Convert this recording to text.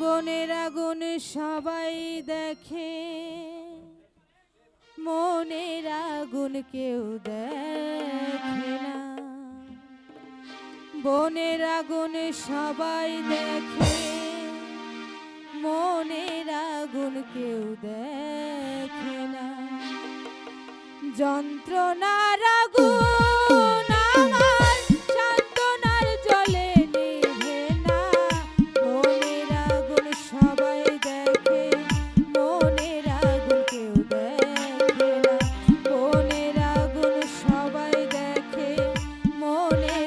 বনের আগুন সবাই দেখে। মনের আগুন কেউ দেখে না। বনের আগুন সবাই দেখে। মনের আগুন কেউ দেখে না। যন্ত্রণার আগুন Japanese.